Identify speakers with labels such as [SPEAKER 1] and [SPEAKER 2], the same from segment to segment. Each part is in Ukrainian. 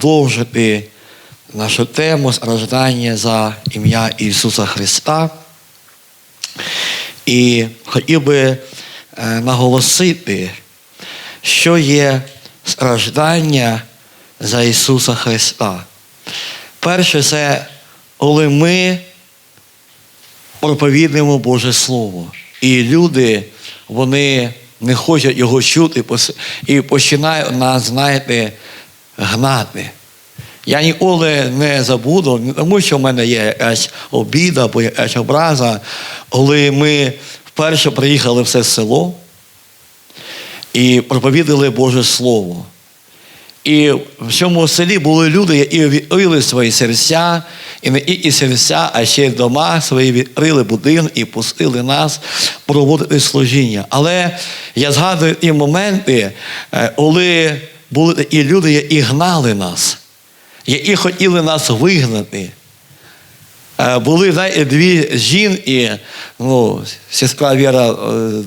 [SPEAKER 1] продовжити нашу тему страждання за ім'я Ісуса Христа. І хотів би е, наголосити, що є страждання за Ісуса Христа. Перше, це коли ми проповідуємо Боже Слово. І люди, вони не хочуть його чути і починають нас, знаєте, гнати. Я ніколи не забуду, тому що в мене є якась обіда або якась образа, коли ми вперше приїхали в це село і проповідали Боже Слово. І в цьому селі були люди, які відкрили свої серця, і не тільки серця, а ще й дома свої відкрили будинок і пустили нас проводити служіння. Але я згадую ті моменти, е, коли були такі люди, які гнали нас, які хотіли нас вигнати. Е, Були знаєте, дві жінки, ну, сестра Віра е,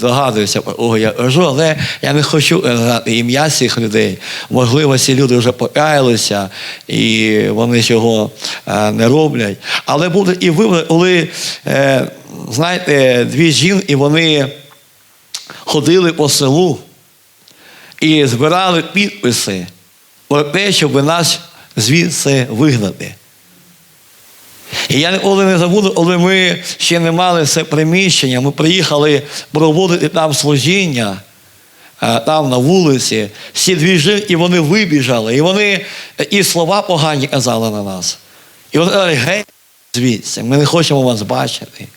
[SPEAKER 1] догадується, про я кажу, але я не хочу знати ім'я цих людей. Можливо, ці люди вже покаялися і вони цього е, не роблять. Але буде і випадок, коли, е, знаєте, дві жінки, вони ходили по селу і збирали підписи про те, щоб нас звідси вигнати. І я ніколи не забуду, коли ми ще не мали це приміщення, ми приїхали проводити там служіння, е, там на вулиці, всі дві жінки, вони вибіжали, і вони і слова погані казали на нас. І вони казали, гей, звідси, ми не хочемо вас бачити.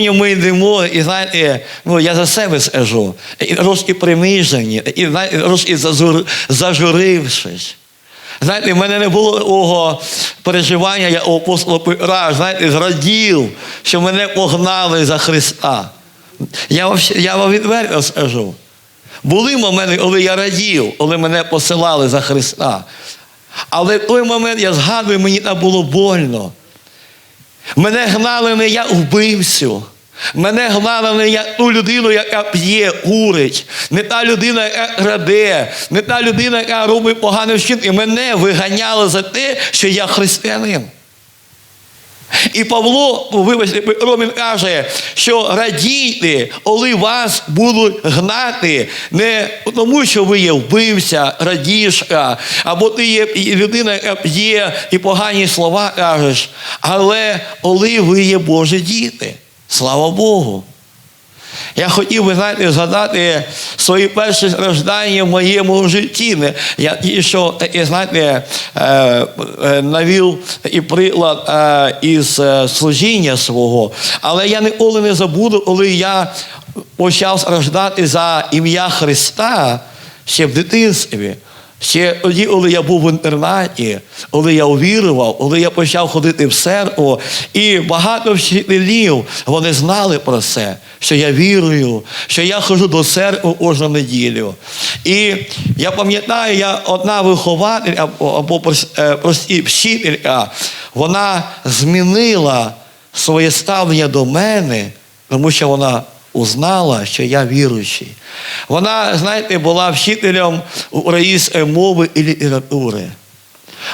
[SPEAKER 1] І потім Ми йдемо, і знаєте, ну я за себе скажу, і трошки принижені, і трошки зажур- зажурившись. Знаєте, в мене не було такого переживання, як у апостола Петра, знаєте, зрадів, що мене погнали за Христа. Я вам, я вам відверто скажу. Були моменти, коли я радів, коли мене посилали за Христа. Але в той момент я згадую, мені там було больно. Мене гнали не я вбивцю. Мене гнали не я ту людину, яка п'є, курить, не та людина, яка краде, не та людина, яка робить погані вчинки. Мене виганяли за те, що я християнин. І Павло, вибачте, Петро, каже, що радійте, коли вас будуть гнати, не тому, що ви є вбивця, радішка, або ти є людина, яка є і погані слова кажеш, але коли ви є Божі діти. Слава Богу. Я хотів би, знаєте, згадати свої перші страждання в моєму житті. Я і що, знаєте, е, е, навів і приклад е, із служіння свого. Але я ніколи не забуду, коли я почав страждати за ім'я Христа ще в дитинстві. Ще тоді, коли я був в інтернаті, коли я увірував, коли я почав ходити в церкву, і багато вчителів вони знали про це, що я вірую, що я ходжу до церкви кожну неділю. І я пам'ятаю, я одна вихователь або, е, прості вчителька, вона змінила своє ставлення до мене, тому що вона узнала, що я віруючий. Вона, знаєте, була вчителем української мови і літератури.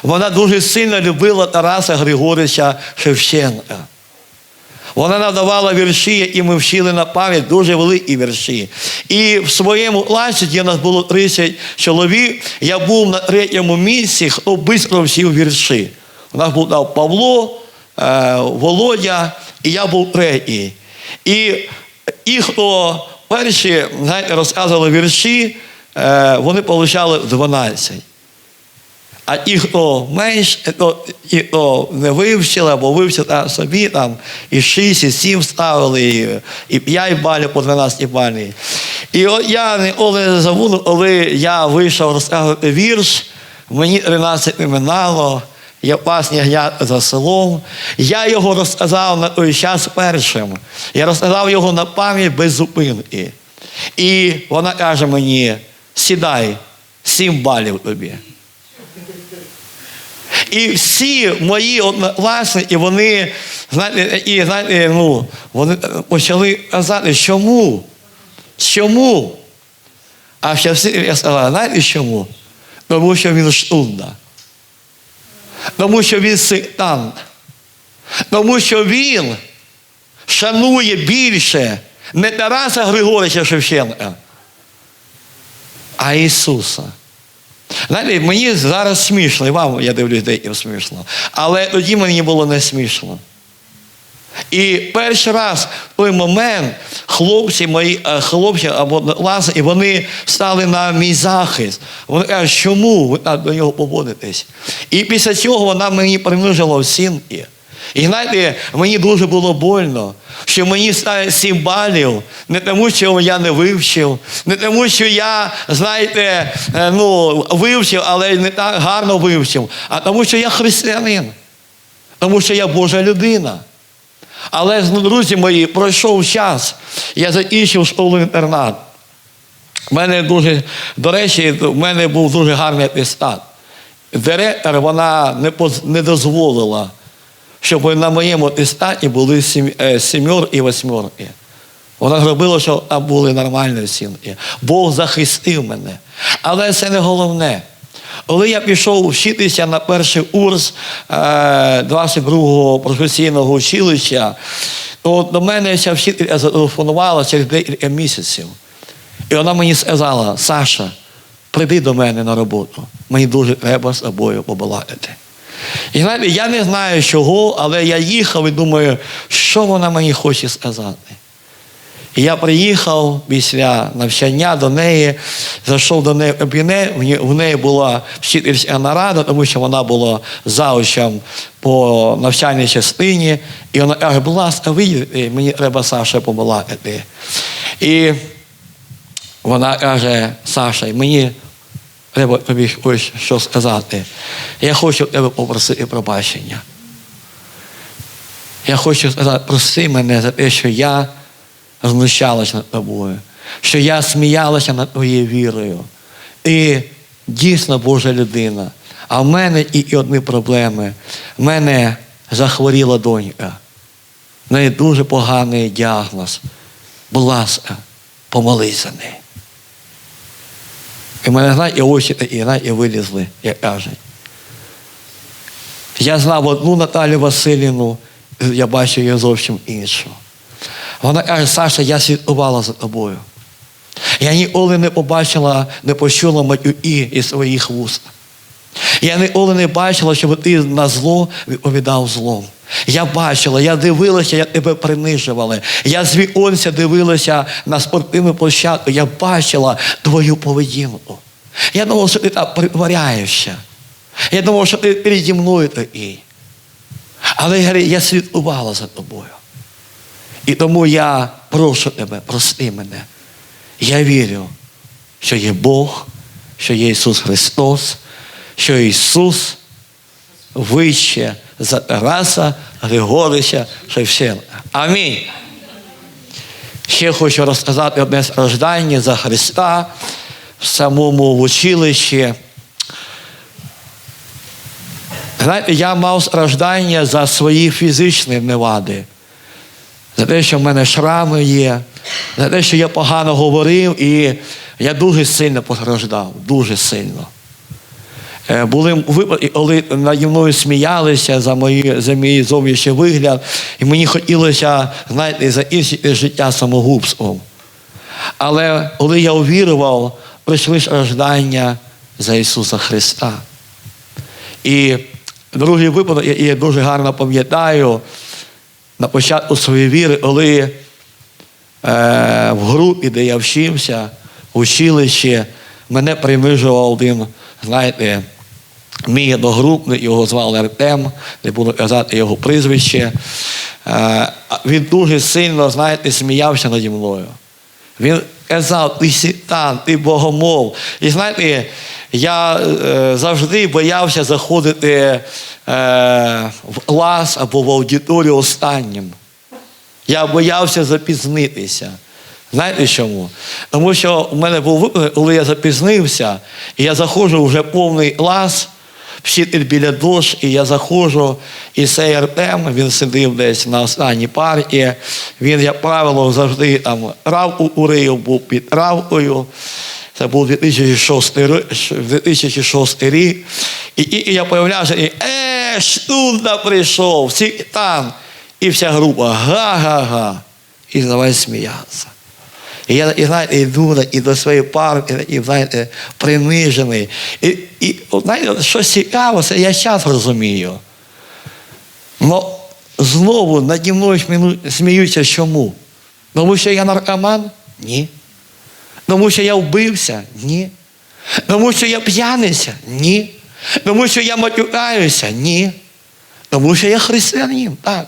[SPEAKER 1] Вона дуже сильно любила Тараса Григоровича Шевченка. Вона надавала вірші, які ми вчили на пам'ять, дуже великі вірші. І в своєму класі, де нас було 30 чоловік, я був на третьому місці, хто швидко вчив вірші. У нас був Павло, е, Володя, і я був третій. І ті, хто перші знаєте, розказували вірші, е, вони отримали 12. А ті, хто менш, то, ті, хто не вивчили або вивчили там собі, там і 6, і 7 ставили, і, і 5 балів по 12 балів. І от я ніколи не забуду, коли я вийшов розказувати вірш, мені 13 не минало, пас ягнят за селом. Я його розказав на той час першим. Я розказав його на пам'ять без зупинки. І вона каже мені: сідай, 7 балів тобі. І всі мої однокласники, вони, знаєте, і, знаєте, ну, вони почали казати, чому? Чому? А ще всі я сказав, знаєте чому? Тому що він штунда. Тому що він сектант. Тому що він шанує більше не Тараса Григоровича Шевченка, а Ісуса. Знаєте, мені зараз смішно, і вам, я дивлюсь, деяким смішно. Але тоді мені було не смішно. І перший раз в той момент хлопці мої, е, хлопці або ласи, і вони стали на мій захист. Вони кажуть, чому ви так до нього поводитесь? І після цього вона мені принижила оцінки. І знаєте, мені дуже було больно, що мені ставить 7 балів, не тому, що я не вивчив, не тому, що я, знаєте, е, ну, вивчив, але не так гарно вивчив, а тому, що я християнин, тому що я Божа людина. Але, друзі мої, пройшов час, я закінчив школу інтернат. У мене дуже, до речі, в мене був дуже гарний атестат. Директор вона не, поз- не дозволила, щоб на моєму атестаті були сім, е, сімьор і восьмерки. Вона зробила, щоб там були нормальні оцінки. Бог захистив мене. Але це не головне. Коли я пішов вчитися на перший курс е, 22-го професійного училища, то до мене ця вчителька зателефонувала через декілька місяців. І вона мені сказала, Саша, прийди до мене на роботу. Мені дуже треба з тобою побалакати. І знаєте, я не знаю чого, але я їхав і думаю, що вона мені хоче сказати. І я приїхав після навчання до неї, зайшов до неї в кабінет, в неї була вчительська нарада, тому що вона була заучем по навчальній частині. І вона каже, будь ласка, вийдіть, мені треба Саша побалакати. І вона каже, Саша, мені треба тобі що сказати. Я хочу тебе попросити пробачення. Я хочу сказати, прости мене за те, що я знущалася над тобою, що я сміялася над твоєю вірою. І дійсно Божа людина. А в мене і одні проблеми. В мене захворіла донька. В неї дуже поганий діагноз. Будь ласка, помолись за неї. І мене, знаєте, очі такі, знаєте, вилізли, як кажуть. Я знав одну Наталю Васильівну, я бачу її зовсім іншу. Вона каже, Саша, я слідкувала за тобою. Я ніколи не побачила, не почула матюки із своїх вуст. Я ніколи не бачила, щоб ти на зло відповідав злом. Я бачила, я дивилася, як тебе принижували. Я з віконця дивилася на спортивну площадку, я бачила твою поведінку. Я думав, що ти так притворяєшся. Я думав, що ти переді мною такий. Але я слідкувала за тобою. І тому я прошу тебе, прости мене. Я вірю, що є Бог, що є Ісус Христос, що Ісус вище за Тараса Григоровича Шевченка. Амінь. Ще хочу розказати одне страждання за Христа в самому училищі. Знаєте, я мав страждання за свої фізичні невади, за те, що в мене шрами є, за те, що я погано говорив, і я дуже сильно постраждав, дуже сильно. Е, Були випадки, коли наді мною сміялися за, мої, за мій зовнішній вигляд, і мені хотілося, знаєте, закінчити життя самогубством. Але коли я увірував, прийшли страждання за Ісуса Христа. І другий випадок, я, я дуже гарно пам'ятаю, на початку своєї віри, коли е, в групі, де я вчився, в училищі, мене принижував один, знаєте, мій одногрупник, його звали Артем, не буду казати його прізвище. Е, він дуже сильно, знаєте, сміявся наді мною. Він казав, ти сітан, ти богомол. І знаєте, я е, завжди боявся заходити е, в клас або в аудиторію останнім. Я боявся запізнитися. Знаєте чому? Тому що у мене був випадок, коли я запізнився, і я заходжу вже повний клас, вчитель біля дощ, і я заходжу, і цей Артем, він сидів десь на останній парті. Він, як правило, завжди там травку урив, був під травкою. Це був 2006, ри- 2006 рік. І, і, і я появлявся, і е, Штунда прийшов, всі там. І вся група га-га-га. І давай сміятися. І я, і, знаєте, йду і до своєї пари, і знаєте, принижений. І, і знаєте, що цікаво, це я зараз розумію. Но знову наді мною сміються чому? Тому що я наркоман? Ні. Тому що я вбився? Ні. Тому що я п'яниця? Ні. Тому що я матюкаюся? Ні. Тому що я християнин, так.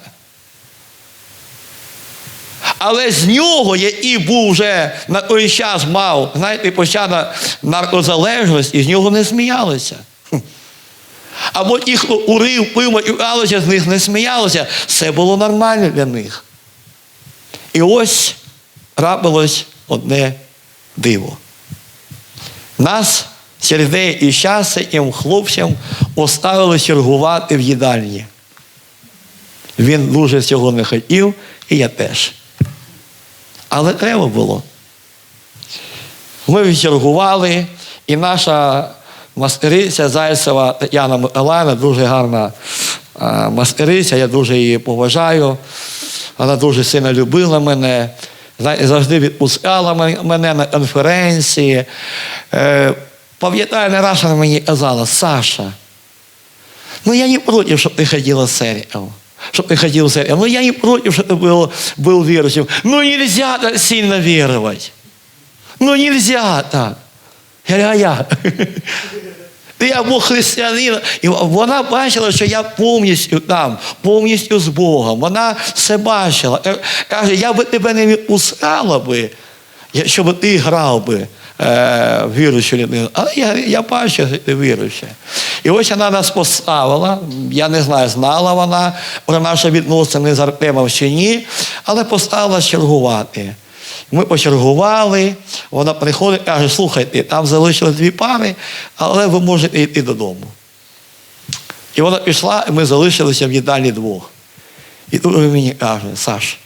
[SPEAKER 1] Але з нього, який був вже на той час мав, знаєте, почата наркозалежність, і з нього не сміялися. Або ті, хто урив, пив, матюкалися, з них не сміялися. Все було нормально для них. І ось трапилось одне диво. Нас через деякий час цим хлопцям оставили чергувати в їдальні. Він дуже цього не хотів, і я теж. Але треба було. Ми відчергували, і наша мастериця Зайцева Тетяна Миколаївна, дуже гарна мастериця, я дуже її поважаю. Вона дуже сильно любила мене, завжди відпускала мен- мене на конференції. Е, пам'ятаю, не раз вона мені казала, Саша, ну я не проти, щоб ти ходила в церковь. Щоб ты ходил в церковь. Ну, я не против, чтобы ты был, был верующим. Ну, нельзя так сильно веровать. Ну, нельзя так. Я говорю, а як? Я був християнин, і вона бачила, що я повністю там, повністю з Богом. Вона все бачила. Е, Каже, я би тебе не відпускала би, якщо б ти грав би е, людину. Але я, я бачу, що ти віруюча. І ось вона нас поставила. Я не знаю, знала вона про наші відносини з Артемом чи ні, але поставила чергувати. Ми почергували, вона приходить, каже, слухайте, там залишилось дві пари, але ви можете йти додому. І вона пішла, і ми залишилися в їдальні двох. І тут він мені каже, Саш,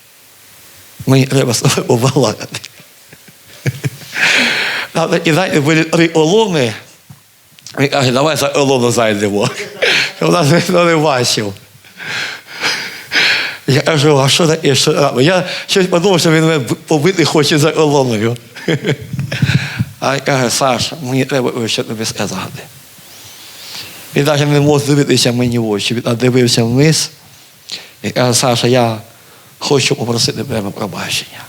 [SPEAKER 1] мені треба з тобою. Там такі, знаєте, були три олони. Він каже, давай за олону зайдемо. Вона не бачив. Я кажу, а що таке? Що? таке?» Я щось подумав, що він мене побити хоче за колоною. А він каже, Саша, мені треба що тобі сказати. Він навіть не мог дивитися мені в очі. Він дивився вниз і каже, Саша, я хочу попросити тебе пробачення.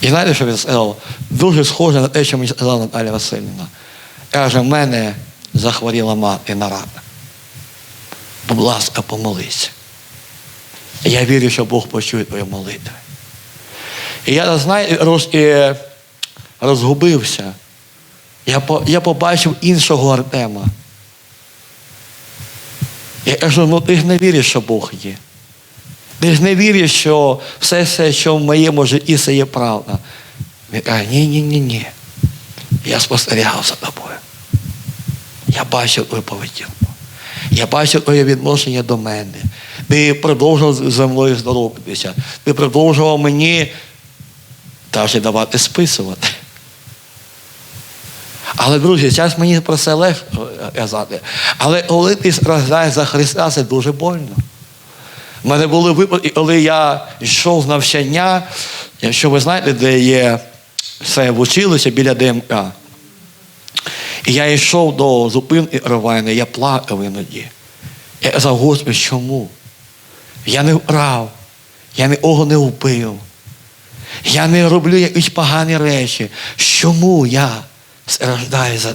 [SPEAKER 1] І знаєте, що він сказав? Дуже схоже на те, що мені сказала Наталя Васильівна. Каже, в мене захворіла мати на рак. Будь ласка, помолися. Я вірю, що Бог почує твої молитви. І я, знаєте, трошки розгубився. Я, я побачив іншого Артема. Я кажу, ну ти ж не віриш, що Бог є. Ти ж не віриш, що все, все, що в моєму житті, це є правда. Він каже, ні, ні, ні, ні. Я спостерігав за тобою. Я бачив твою поведінку. Я бачив твоє відношення до мене. Ти продовжував зі мною здоровитися. Ти продовжував мені навіть давати списувати. Але, друзі, зараз мені про це легко казати. Але коли ти страждаєш за Христа, це дуже больно. У мене були випадки, коли я йшов з навчання, якщо ви знаєте, де є це в училище біля ДМК. Я йшов до зупинки Ровайни, я плакав іноді. Я казав, Господи, чому? Я не врав, я нікого не вбив. Я не роблю якісь погані речі. Чому я страждаю за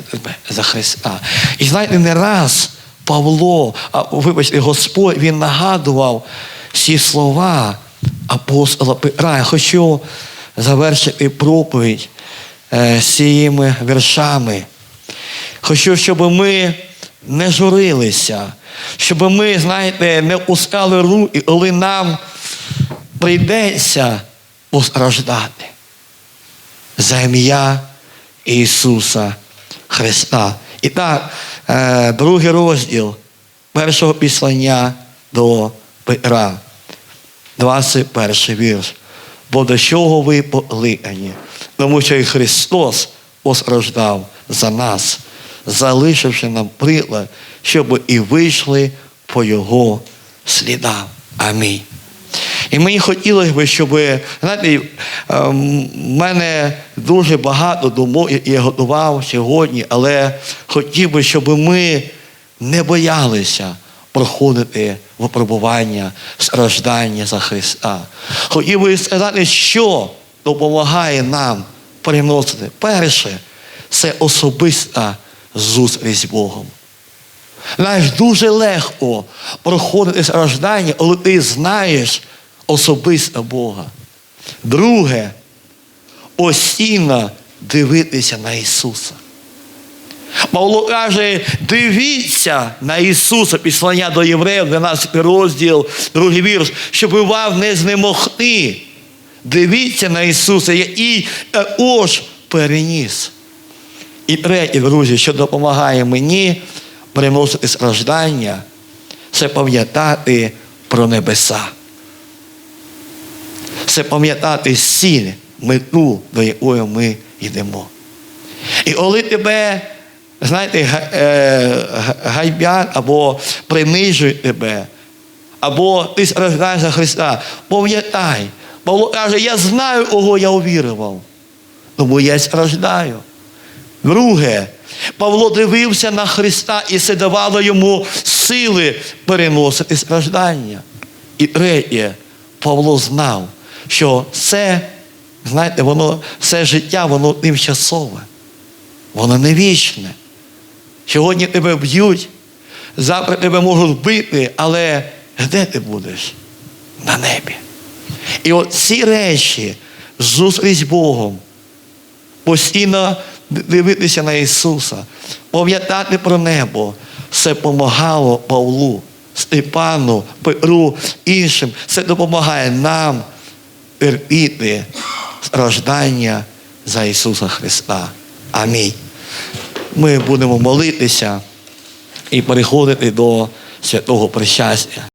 [SPEAKER 1] за Христа? І знаєте, не раз Павло, а, вибачте, Господь, він нагадував ці слова апостола Петра. Я хочу завершити проповідь е, цими віршами. Хочу, щоб ми не журилися, щоб ми, знаєте, не пускали руки, коли нам прийдеться постраждати за ім'я Ісуса Христа. І так, е, другий розділ першого післання до Петра, 21 вірш. Бо до чого ви покликані? Тому що і Христос постраждав за нас, залишивши нам приклад, щоб і вийшли по Його слідам. Амінь. І мені хотілося б, щоб, знаєте, в мене дуже багато думок, я готував сьогодні, але хотів би, щоб ми не боялися проходити випробування, страждання за Христа. Хотів би сказати, що допомагає нам переносити. Перше, це особиста зустріч з Богом. Знаєш, дуже легко проходити страждання, коли ти знаєш особисто Бога. Друге, постійно дивитися на Ісуса. Павло каже, дивіться на Ісуса, післання до євреїв, 12 розділ, другий вірш, щоб вам не знемогти. Дивіться на Ісуса, який ож переніс. І третє, друзі, що допомагає мені переносити страждання, це пам'ятати про небеса. Це пам'ятати сіль, мету, до якої ми йдемо. І коли тебе, знаєте, е, гайбять або принижують тебе, або ти страждаєш за Христа, пам'ятай, Павло каже, я знаю, кого я увірував, тому я страждаю. Друге, Павло дивився на Христа і це давало йому сили переносити страждання. І третє, Павло знав, що це, знаєте, воно, це життя, воно тимчасове, воно не вічне. Сьогодні тебе б'ють, завтра тебе можуть вбити, але де ти будеш? На небі. І от ці речі, зустріч з Богом, постійно дивитися на Ісуса, пам'ятати про небо, це допомагало Павлу, Степану, Петру, іншим. Це допомагає нам терпіти страждання за Ісуса Христа. Амінь. Ми будемо молитися і переходити до святого причастя.